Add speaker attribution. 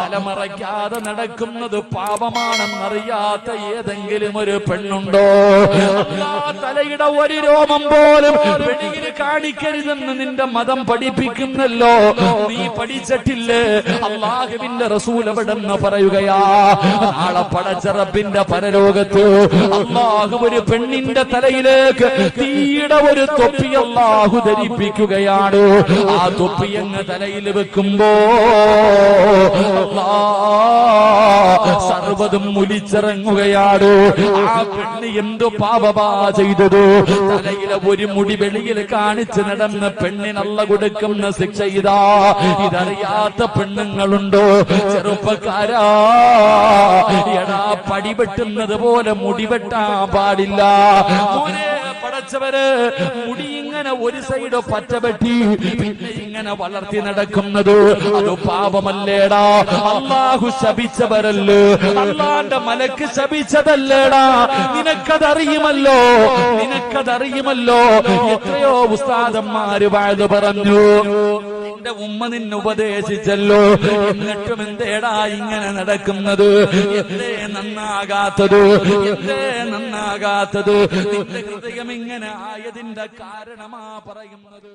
Speaker 1: തലമറയ്ക്കാതെ നടക്കുന്നത് പാപമാണെന്നറിയാത്ത ഏതെങ്കിലും ഒരു പെണ്ണുണ്ടോ? തലയുടെ ഒരു രോമം പോലും കാണിക്കരുതെന്ന് നിന്റെ മതം പഠിപ്പിക്കുന്നല്ലോ. നീ പഠിച്ചിട്ടില്ലേ? അള്ളാഹുവിന്റെ റസൂൽ എവിടെന്ന് പറയുകയാ? നാളെ പടച്ചറപ്പിന്റെ പരലോകത്ത് അള്ളാഹു ഒരു പെണ്ണിന്റെ തലയിലേക്ക് തീയുടെ ഒരു തൊപ്പി അള്ളാഹു ധരിപ്പിക്കുകയാണ്. ആ തൊപ്പി അങ്ങ് തലയിൽ വെക്കുമ്പോ അല്ലാ, സർവതും മുലിച്ചിറങ്ങുകയാണ് ആ പെണ്ണ് എന്തു പാപമാ ചെയ്തത്? തലയിലെ ഒരു മുടി വെളിയിൽ കാണിച്ച് നടന്ന പെണ്ണിനല്ല കൊടുക്കുന്ന ശിക്ഷ ഇതാ. ഇതറിയാത്ത പെണ്ണുങ്ങളുണ്ടോ? ചെറുപ്പക്കാരാ. എടാ പടി വെട്ടുന്നത് പോലെ മുടി വെട്ടാ പാടില്ല. മോനെ പടച്ചവര് മുടി ഇങ്ങനെ ഒരു സൈഡ് പറ്റപറ്റി പിന്നെ ഇങ്ങനെ വളർത്തി നടക്കുന്നത്. അത് പാപമല്ലേടാ. അള്ളാഹു ശപിച്ചവരല്ലേ. അള്ളാന്റെ മലക്ക് ശപിച്ചതല്ലേടാ. നിനക്കതറിയുമല്ലോ? നിനക്കതറിയുമല്ലോ? എത്രയോ ഉസ്താദന്മാര് വാഴ്ന്നു പറഞ്ഞു. നിന്റെ ഉമ്മ നിന്നെ ഉപദേശിച്ചല്ലോ. എന്നിട്ടും എന്തേടാ ഇങ്ങനെ നടക്കുന്നത്? എന്തേ നന്നാകാത്തത്? എന്തേ നന്നാകാത്തത്? നിന്റെ ഹൃദയം ഇങ്ങനെ ആയതിന്റെ കാരണമാ പറയുന്നത്.